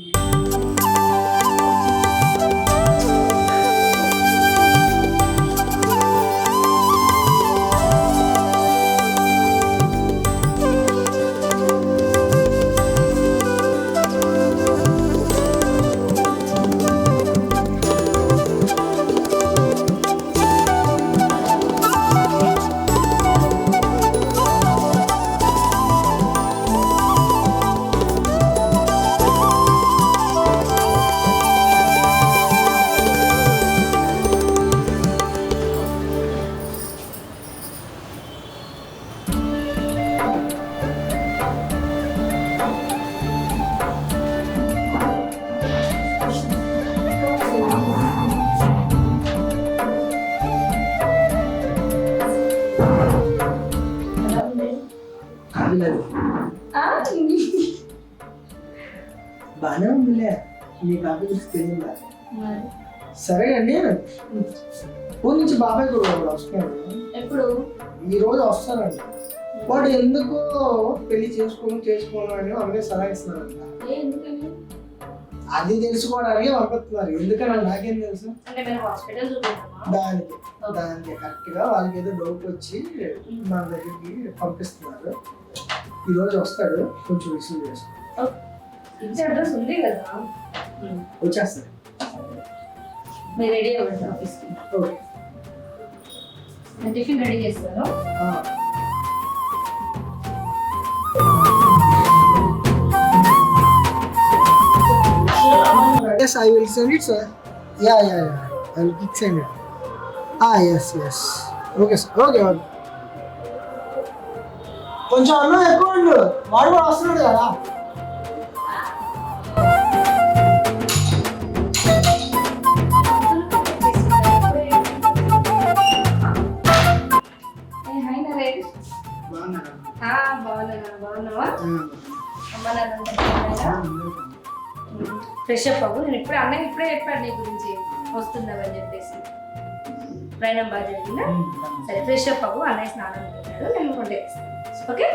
అది బాగానే ఉందిలే. మీ కాపీ గురించి తెలియదా? సరే అండి. ఊరి నుంచి బాబాయ్ కూడా వస్తున్నాడు. ఎప్పుడు? ఈ రోజు వస్తానండి వాడు ఎందుకు పెళ్ళి చేసుకోను చేసుకోను అని అలాగే సలహా ఇస్తున్నారంట అది తెలుసుకోవడానికి పంపిస్తున్నారు. ఎందుకని నాకేం తెలుసు? దానికి దానికి కరెక్ట్గా వాళ్ళకి ఏదో డౌట్ వచ్చి మన దగ్గరికి పంపిస్తున్నారు. ఈ రోజు వస్తాడు. కొంచెం రిసీవ్ చేసుకో ఇంటి అడ్రస్ ఉంది కదా వచ్చేస్తాడు మీరు రెడీ అవ్వండి ఆఫీస్కి ఓకే నేను టిఫిన్ రెడీ చేస్తాను Yes, I will send it, sir. Yeah, yeah, yeah. I will send it. Ah, yes, yes. Okay, sir. Okay, okay. కొంచెం అన్నం ఎక్కువ ఉండు వాడు కూడా వస్తున్నాడు కదా అమ్మ నాన్న ఫ్రెష్ అప్ అవ్వు. నేను ఇప్పుడే అన్నయ్య ఇప్పుడే చెప్పాడు నీ గురించి. వస్తున్నావని చెప్పేసి. ప్రయాణం బాగా జరిగిందా? సరే ఫ్రెష్ అప్ అవ్వు. అన్నయ్య స్నానం నేను ఓకే?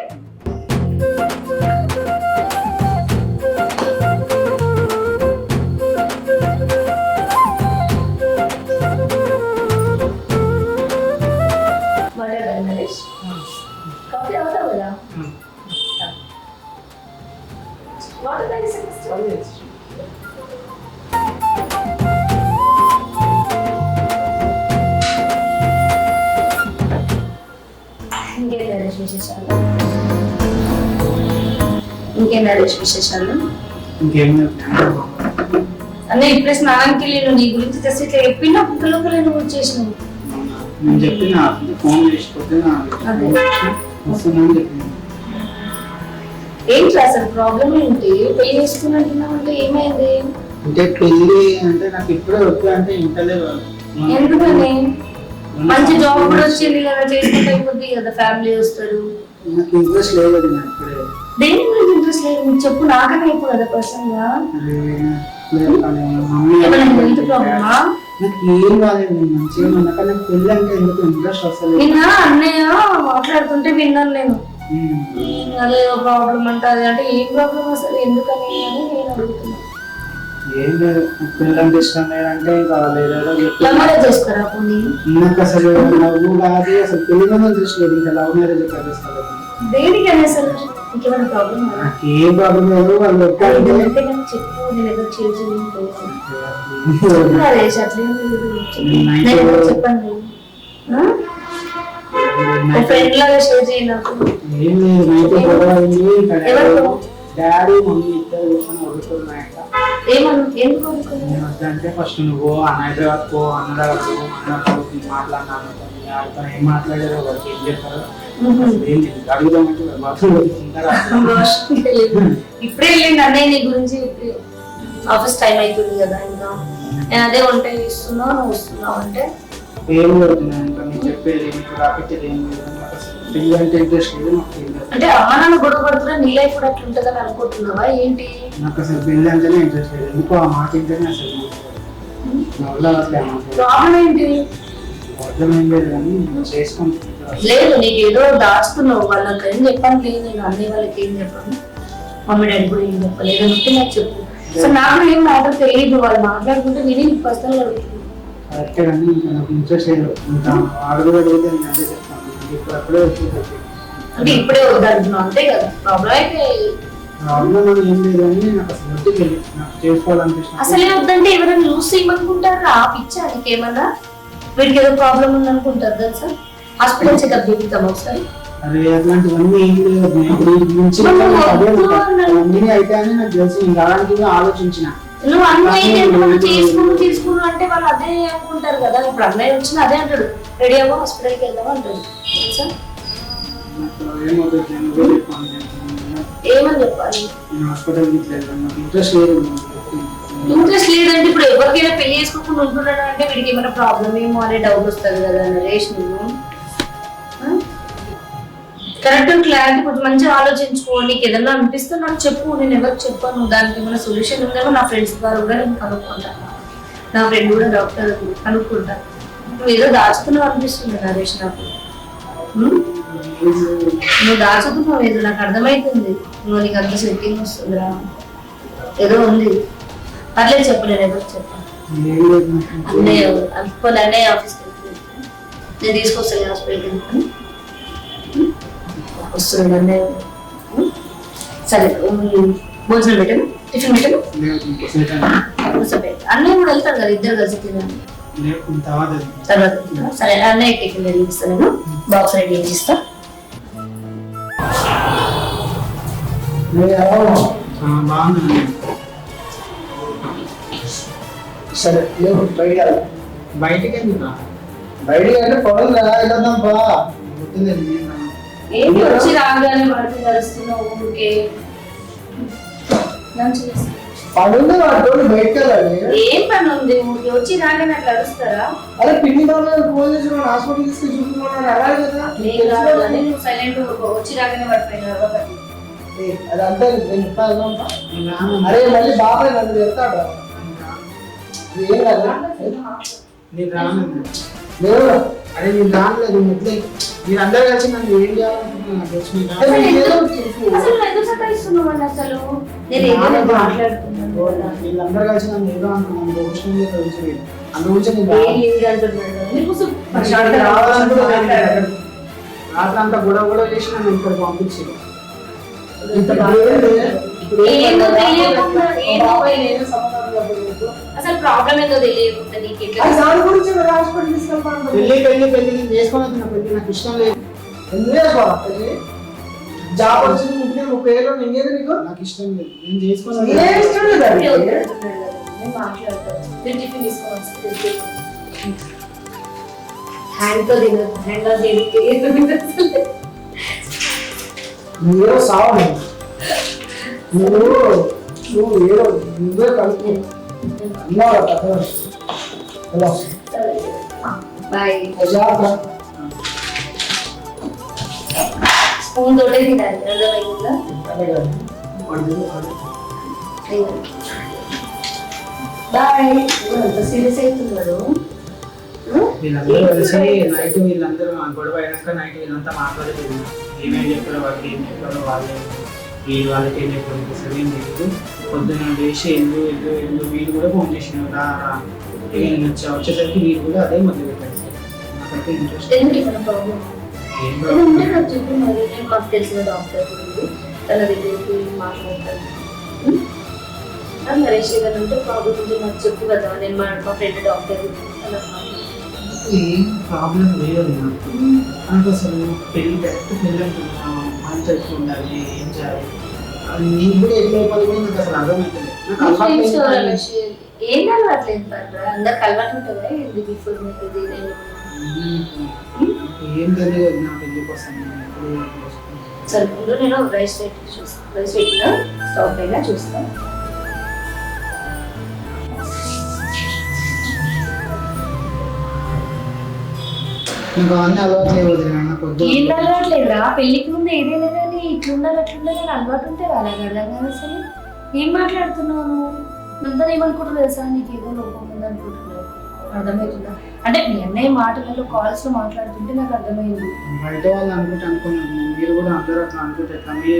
విశేషాలు ఇంకేం నరేష్ విశేషాలు? అన్నీ ఇప్పుడే స్నానానికి నేను నీ గురించి తెస్తే ఇట్లా చెప్పిన లోపల నువ్వు వచ్చేసినావు నేను చెప్పిన ఫోన్ చేసిపోతే ఏంటి అసలు ప్రాబ్లం ఏంటి? పెళ్ళి చేసుకున్నట్టున్నావు అంటే ఏమైంది? అంటే పెళ్ళి అంటే నాకు ఇప్పుడే వద్దు అంటే ఇంటలేదు ఎందుకని? మంచి జాబ్ కూడా వచ్చింది కదా చేసుకుంటే అయిపోద్ది కదా ఫ్యామిలీ వస్తారు. నాకు ఇంట్రెస్ట్ లేదు దేని గురించి ఇంట్రెస్ట్ లేదు? నువ్వు చెప్పు నాకనే అయిపో కదా పర్సన్గా. ఏమైనా హెల్త్ ప్రాబ్లమా? నాకు ఏం కాలేదు నేను మంచిగా ఉన్నా కానీ నాకు పెళ్ళి అంటే ఎందుకు ఇంట్రెస్ట్ వస్తలేదు నిన్న అన్నయ్య మాట్లాడుతుంటే విన్నాను నేను. అదే ప్రాబ్లం అంటే అది అంటే ఏం ప్రాబ్లం అసలు? ఎందుకని అని నేను ఏం లేదు అంటే ఇష్టం లేదంటే నాకు అసలు లవ్ కాదు అసలు పెళ్ళి లేదు ఇంకా లవ్ మ్యారేజ్ చేస్తాను దేనికి అని అసలు ఇంకేమైనా ప్రాబ్లం నాకు ఏం ప్రాబ్లం లేదు. వాళ్ళు ఏదో చెప్పండి. ఫ్రెండ్ లాగా షేర్ డాడీ మమ్మీ ఇద్దరు కూర్చొని వదులుతున్నాయంట వద్దంటే ఫస్ట్ నువ్వు హైదరాబాద్ పో అన్న దగ్గర పో అన్న మాట్లాడినాను వాళ్ళతో ఏం మాట్లాడారో వాళ్ళకి ఏం చెప్పారో. ఇప్పుడే వెళ్ళింది అన్నయ్య నీ గురించి. ఆఫీస్ టైం అవుతుంది కదా ఇంకా. నేను అదే వంట ఇస్తున్నా నువ్వు వస్తున్నావు అంటే. ఏం జరుగుతున్నాయి ఇంకా నేను చెప్పేది రాపించేది ఏం లేదు. అంటే ఇంట్రెస్ట్ లేదు నాకు పెళ్ళి అంటే- అంటే అమ్మ నాన్న గొడవ పడుతున్నా నీ లైఫ్ కూడా అట్లుంటుందని అనుకుంటున్నావా? ఏంటి? నాకు అసలు పెళ్ళి అంటేనే ఇంట్రెస్ట్ లేదు. ఎందుకో ఆ మాట ఇంటేనే అసలు నా వల్ల అసలు ఆ మాట ప్రాబ్లం ఏంటి? లేదు కానీ చేసుకుంటున్నాను లేదు నీకు ఏదో దాచుతున్నావు వాళ్ళకి ఏం చెప్పాను లేదు నేను అన్నయ్య వాళ్ళకి ఏం చెప్పాను మమ్మీ డాడీ కూడా ఏం చెప్పలేదు అంటే నాకు చెప్పు. సో నాకు ఏం మ్యాటర్ తెలియదు. వాళ్ళు మాట్లాడుకుంటే నేను పర్సనల్ అడుగుతున్నాను కరెక్టే కానీ ఇంకా నాకు ఇంట్రెస్ట్ లేదు. ఇంకా అడుగు అడిగితే నేను అదే చెప్తాను ఇప్పుడు అప్పుడే వచ్చి అంటే ఇప్పుడే అంతే కదా? ప్రాబ్లం అయితే ప్రాబ్లం అని ఏం లేదు కానీ నాకు అసలు. నాకు చేసుకోవాలనిపిస్తుంది. అసలే వద్దంటే ఎవరైనా లూస్ చేయమనుకుంటారు? ఆ పిచ్చా నీకేమన్నా? వీడికి ఏదో ప్రాబ్లం ఉందనుకుంటారు తెలుసా? హాస్పిటల్ చెకప్ చేపిద్దాం ఒకసారి. అరే అట్లాంటివన్నీ ఏం లేదు నేను నుంచి. అన్నీ అయితే అని నాకు తెలుసు. అలాంటివి ఆలోచించిన. నువ్వు అన్నయ్య చేసుకుని తీసుకుని అంటే వాళ్ళు అదే అనుకుంటారు కదా. ఇప్పుడు అన్నయ్య వచ్చిన అదే అంటాడు. రెడీ అవ్వ హాస్పిటల్కి వెళ్దాం అంటాడు. ఏమని చెప్పాలి? ఇంట్రెస్ట్ లేదు. ఇంట్రెస్ట్ లేదంటే ఇప్పుడు ఎవరికైనా పెళ్ళి చేసుకోకుండా ఉంటున్నాడు అంటే వీడికి ఏమైనా ప్రాబ్లం ఏమో అనే డౌట్ వస్తుంది కదా నరేష్ నువ్వు కరెక్ట్ క్లారిటీ కొంచెం మంచిగా ఆలోచించుకో నీకు ఏదన్నా అనిపిస్తే నాకు చెప్పు నేను ఎవరికి చెప్పాను. దానికి ఏమైనా సొల్యూషన్ ఉందేమో నా ఫ్రెండ్స్ ద్వారా కూడా నేను కనుక్కుంటాను నా ఫ్రెండ్ కూడా డాక్టర్ కనుక్కుంటాను నువ్వు ఏదో దాచుకున్నావు అనిపిస్తుంది నరేష్ నాకు? నువ్వు దాచుకున్నావు ఏదో నాకు అర్థమవుతుంది నువ్వు నీకు అంత సెట్టింగ్ వస్తుందిరా. ఏదో ఉంది. పర్లేదు చెప్పు నేను ఎవరికి చెప్పాను. అన్నయ్య అనుకోలే అన్నయ్య ఆఫీస్కి నేను తీసుకొస్తాను హాస్పిటల్కి వస్తుంది అన్నయ్య? సరే భోజనం పెట్టాను. టిఫిన్ పెట్టాను. అన్నయ్య కూడా వెళ్తారు కదా ఇద్దరు కలిసి తినాలి తర్వాత తర్వాత సరే అన్నయ్య టిఫిన్ రెడీ ఇస్తాను బాక్స్ రెడీ చేసి ఇస్తా బాగుంది సరే లేవు బయటికి బయటికి బయటికి అంటే పొలం కదా పా ఏంటి వచ్చి రాగానే వాడికి కలుస్తున్నావు ఊరికే? లంచ్ పనుంది వాడు బయటకు వెళ్ళాలి ఏం పని ఉంది ఊరికే వచ్చి రాగానే అట్లా అరుస్తారా? అరే పిన్ని బాబు ఫోన్ చేసి హాస్పిటల్ తీసుకెళ్ళి చూసుకున్నాడు అలాగే కదా. నేను రాదు అని నువ్వు సైలెంట్ వచ్చి రాగానే పడిపోయినా అవ్వకండి ఏ, అది అంతే నేను రాను. అరే మళ్ళీ బాబాయ్ నన్ను చెప్తాడు ఏం కాదు. నేను రాను. అరే నేను రానులేదు ఎట్లే మీరు అందరు కలిసి నన్ను ఏం చేయాలనుకుంటున్నారు? నాకు తెలుసు నేను రాను. అరే, ఏదో ఒకటి చెప్పు. అసలు నువ్వు ఎందుకు సతాయిస్తున్నావు అసలు? నేను ఏదో మాట్లాడుతున్నాను కదా. వీళ్ళందరూ కలిసి నన్ను ఏదో అనుకున్నాను అందు గురించి. రాత్రి అంతా గొడవ గొడవ చేసి నన్ను ఇక్కడ ఇప్పుడు అసలు ప్రాబ్లం ఏందో తెలియకుండా నీకు ఎట్లా దాని గురించి మరి. హాస్పిటల్ నేను నా నాకు ఇష్టం లేదు. ఎందుకు చేసుకోవాలి? పెళ్ళి? జాబ్ వచ్చింది ముప్పై ముప్పై ఏళ్ళు నింగేది నీకు? నాకు ఇష్టం లేదు. నేను చేసుకున్నది ఏం ఇష్టం లేదు అంటే అది. వద్దంటున్నాడు కదా. నేను మాట్లాడతాను నేను టిఫిన్ తీసుకొని వస్తాను హ్యాండ్తో తినదు హ్యాండ్లో తిరిగి నువ్వేదో సావు నువ్వు. నువ్వు ఏదో నువ్వే కలుపు. అన్నావు కదా హలో. బాయ్. జాగ్రత్త స్పూన్ తోటే తినాలి బాయ్. అంత సీరియస్ అవుతున్నాడు వీళ్ళందరూ కలిసి నైట్ వీళ్ళందరూ గొడవ అయినాక నైట్ వీళ్ళంతా మాట్లాడలేదు ఏమేం చెప్పారో వాళ్ళకి ఏం చెప్పారో వాళ్ళే. వీళ్ళు వాళ్ళకి ఏం చెప్పారు అసలు ఏం తెలియదు పొద్దున్న లేచి ఎందు ఎందు ఎందు వీళ్ళు కూడా ఫోన్ చేసినారు. రా రా ఇక నేను వచ్చా? వచ్చేసరికి వీళ్ళు కూడా అదే మొదలు పెట్టారు. నాకైతే ఇంట్రెస్ట్ తెలిసిన డాక్టర్ తన దగ్గరికి మాట్లాడతాను. నరేష్ ఏదైనా ఉంటే ప్రాబ్లం నాకు చెప్పు కదా. నేను మా మా ఫ్రెండ్ డాక్టర్ ప్రాబ్లం లేదు నాకు. అసలు పెళ్ళి డైరెక్ట్ పెళ్ళి ఎట్లా ఉండాలి ఏం చేయాలి? అది నీకు కూడా ఎట్లా అయిపోతుంది కూడా నాకు అసలు అర్థమవుతుంది నాకు అలవాటు లేదు. ఏం అందరికి అలవాటు ఉంటుందా? ఇది మీకు ఏం తెలియదు నా పెళ్ళి కోసం నేను రైస్ పెట్టి చూస్తాను రైస్ పైన చూస్తాను నాకు అవన్నీ అలవాటు లేవు ఏం అలవాట్లేదురా? పెళ్ళికి ముందు ఏదైనా కానీ ఇట్లుండాలి అట్లుండాలి అని అలవాటు ఉంటే అర్థం కాదు అసలు. ఏం మాట్లాడుతున్నావు అందరూ ఏమనుకుంటారు తెలుసా? నీకు ఏదో లోపం ఉంది అనుకుంటున్నావు అర్థమవుతుందా? అంటే మీ అన్నయ్య మాటలలో కాల్స్లో మాట్లాడుతుంటే నాకు అర్థమైంది. బయట వాళ్ళు అనుకుంటే అనుకున్నాను మీరు కూడా అందరూ అట్లా అనుకుంటే ఎట్లా? మీ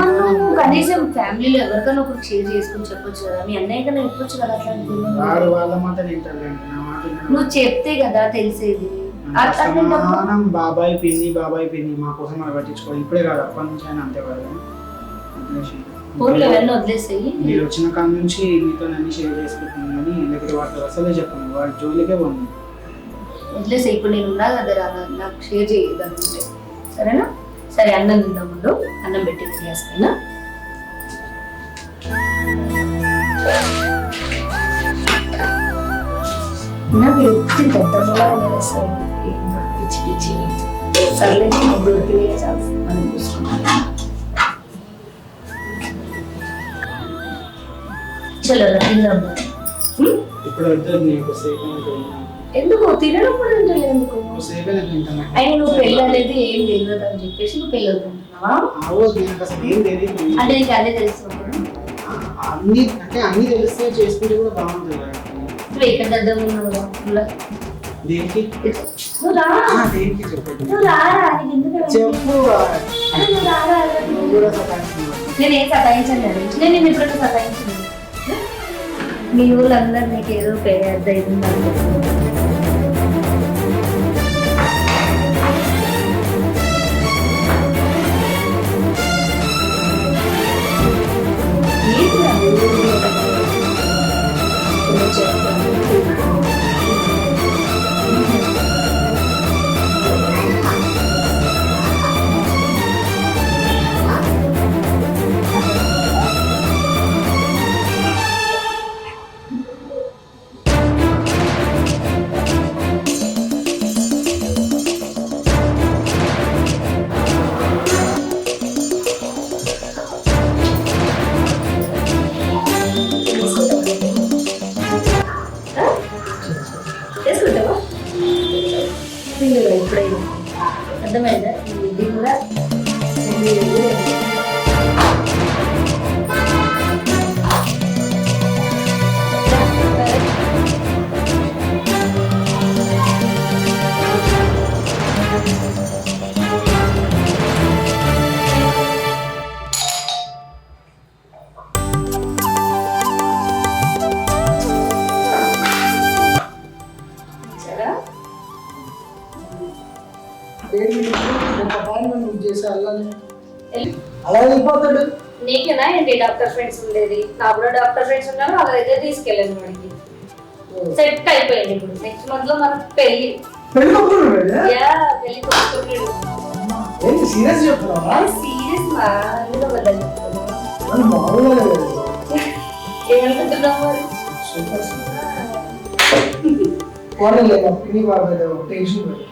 మనం ఫ్యామిలీ కనీసం ఫ్యామిలీలో ఎవరికైనా ఒకరికి షేర్ చేసుకుని చెప్పొచ్చు కదా? మీ అన్నయ్య కన్నా చెప్పొచ్చు కదా మాట వినరు. నువ్వు చెప్తే కదా తెలిసేది. అస్తమానం బాబాయ్ పిన్ని బాబాయ్ పిన్ని మా కోసం అలా పట్టించుకోవాలి ఇప్పుడే కాదు అప్పటి నుంచి అయినా అంతే కదా. వదిలేసి. మీరు వచ్చిన కాడ నుంచి మీతో అన్ని షేర్ చేసుకుంటున్నాను కానీ వాటితో అసలే చెప్పను. వాడి జోలికే పోను. వదిలేసేయి ఇప్పుడు నేను ఉన్నా కదా నాకు షేర్ చేయగలుగుతుంటే సరేనా? సరే అన్నం తిందాం ముందు అన్నం పెట్టి గ్యాస్ పైన. నాకు ఎత్తి పెద్దగా పిచ్చి పిచ్చి సర్లే దొరికినాయి చాలు మనం చలో రా, ఇప్పుడు ఎందుకు? తినడం కూడా ఎందుకు? అయినా నువ్వు పెళ్ళి అనేది ఏం తెలియదు అని చెప్పేసి నువ్వు పెళ్ళి అంటే నీకు అదే తెలుసు అన్ని అంటే అన్ని తెలిస్తే చేసుకుంటే కూడా బాగుంటుంది నువ్వు ఎక్కడ దగ్గర ఉన్నావు రా? నువ్వు రా. దేనికి నువ్వు రా ఆ, దేనికి చెప్పండి నువ్వు రారా నీకు ఎందుకు అవన్నీ? చెప్పు అరే నువ్వు రారా నువ్వు కూడా సతాయిస్తున్నావు. నేను సతాయించండి నేను నేను ఎప్పుడైనా సతాయించింది మీ ఊళ్ళందరూ నీకు ఏదో పెద్ద ఇది అలా వెళ్ళిపోతాడు. నీకేనా ఏంటి డాక్టర్ ఫ్రెండ్స్ ఉండేది? నా కూడా డాక్టర్ ఫ్రెండ్స్ ఉన్నారు వాళ్ళ దగ్గర తీసుకెళ్ళాను వాడికి సెట్ అయిపోయింది ఇప్పుడు. నెక్స్ట్ మంత్లో మనకు పెళ్ళి యా పెళ్ళి కొట్టుకున్నాడు ఏంటి సీరియస్ చెప్తున్నావా? సీరియస్ మా ఎందుకు అబద్ధాలు చెప్తున్నావు? లేదు. ఏమనుకుంటున్నావు మరి? సూపర్ పోనీ మా పిన్ని బాబు ఏదో టెన్షన్ పెట్టు.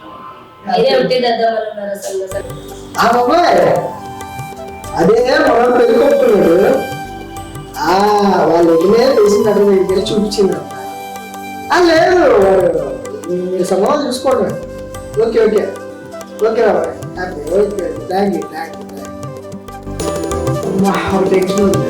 అదే మనం పెళ్ళి ఆ వాళ్ళు వదిలే తెలిసిన అక్కడ వెళ్ళి చూపించింది ఆ లేదు మీరు సమాధానం చూసుకోండి. Okay okay. ఓకే బాబాయ్ happy okay. Thank you thank you thank you tension ఉంది.